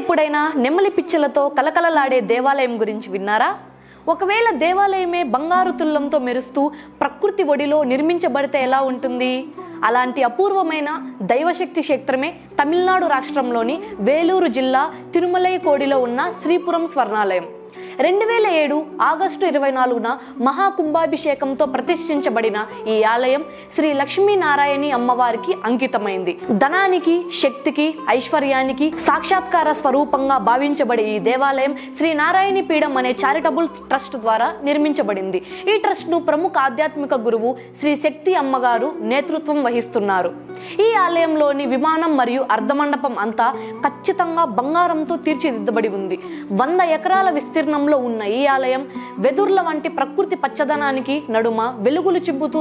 ఎప్పుడైనా నెమలి పిచ్చలతో కలకలలాడే దేవాలయం గురించి విన్నారా? ఒకవేళ దేవాలయమే బంగారు తుల్లంతో మెరుస్తూ ప్రకృతి ఒడిలో నిర్మించబడితే ఎలా ఉంటుంది? అలాంటి అపూర్వమైన దైవశక్తి క్షేత్రమే తమిళనాడు రాష్ట్రంలోని వేలూరు జిల్లా తిరుమలై కోడిలో ఉన్న శ్రీపురం స్వర్ణాలయం. రెండు వేల ఏడు ఆగస్టు ఇరవై నాలుగున మహాకుంభాభిషేకంతో ప్రతిష్ఠించబడిన ఈ ఆలయం శ్రీ లక్ష్మీనారాయణి అమ్మవారికి అంకితమైంది. ధనానికి శక్తికి ఐశ్వర్యానికి సాక్షాత్కార స్వరూపంగా భావించబడే ఈ దేవాలయం శ్రీ నారాయణి పీఠం అనే చారిటబుల్ ట్రస్ట్ ద్వారా నిర్మించబడింది. ఈ ట్రస్ట్ను ప్రముఖ ఆధ్యాత్మిక గురువు శ్రీ శక్తి అమ్మగారు నేతృత్వం వహిస్తున్నారు. ఈ ఆలయంలోని విమానం మరియు అర్ధమండపం అంతా ఖచ్చితంగా బంగారంతో తీర్చిదిద్దబడి ఉంది. వంద ఎకరాల విస్తీర్ణంలో ఉన్న ఈ ఆలయం వెదుర్ల వంటి ప్రకృతి పచ్చదనానికి నడుమ వెలుగులు చిబ్బుతూ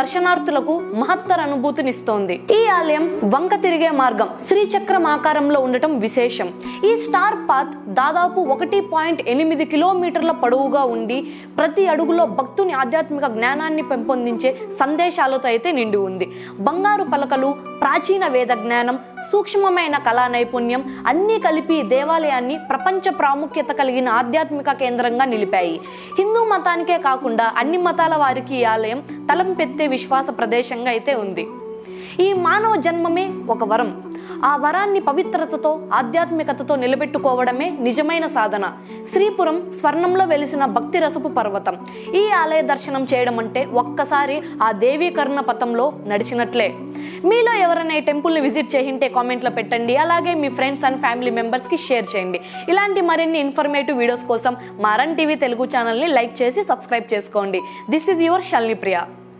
దర్శనార్థులకు మహత్తర అనుభూతినిస్తోంది. ఈ ఆలయం వంక తిరిగే మార్గం శ్రీచక్రం ఆకారంలో ఉండటం విశేషం. ఈ స్టార్ పాత్ దాదాపు ఒకటి పాయింట్ ఎనిమిది కిలోమీటర్ల పొడవుగా ఉండి ప్రతి అడుగులో భక్తుని ఆధ్యాత్మిక జ్ఞానాన్ని పెంపొందించే సందేశాలతో అయితే నిండి ఉంది. బంగారు పలకలు ప్రాచీన వేద జ్ఞానం సూక్ష్మమైన కళా నైపుణ్యం అన్నీ కలిపి దేవాలయాన్ని ప్రపంచ ప్రాముఖ్యత కలిగిన ఆధ్యాత్మిక కేంద్రంగా నిలిపాయి. హిందూ మతానికే కాకుండా అన్ని మతాల వారికి ఈ ఆలయం తలంపెత్తే విశ్వాస ప్రదేశంగా అయితే ఉంది. ఈ మానవ జన్మమే ఒక వరం. ఆ వరాన్ని పవిత్రతతో ఆధ్యాత్మికతతో నిలబెట్టుకోవడమే నిజమైన సాధన. శ్రీపురం స్వర్ణంలో వెలిసిన భక్తి రసపు పర్వతం. ఈ ఆలయ దర్శనం చేయడం అంటే ఒక్కసారి ఆ దేవీకరుణ పథంలో నడిచినట్లే. మీలో ఎవరైనా ఈ టెంపుల్ని విజిట్ చేయింటే కామెంట్లో పెట్టండి. అలాగే మీ ఫ్రెండ్స్ అండ్ ఫ్యామిలీ మెంబర్స్కి షేర్ చేయండి. ఇలాంటి మరిన్ని ఇన్ఫర్మేటివ్ వీడియోస్ కోసం మారన్ టీవీ తెలుగు ఛానల్ని లైక్ చేసి సబ్స్క్రైబ్ చేసుకోండి. This is your షల్ని Priya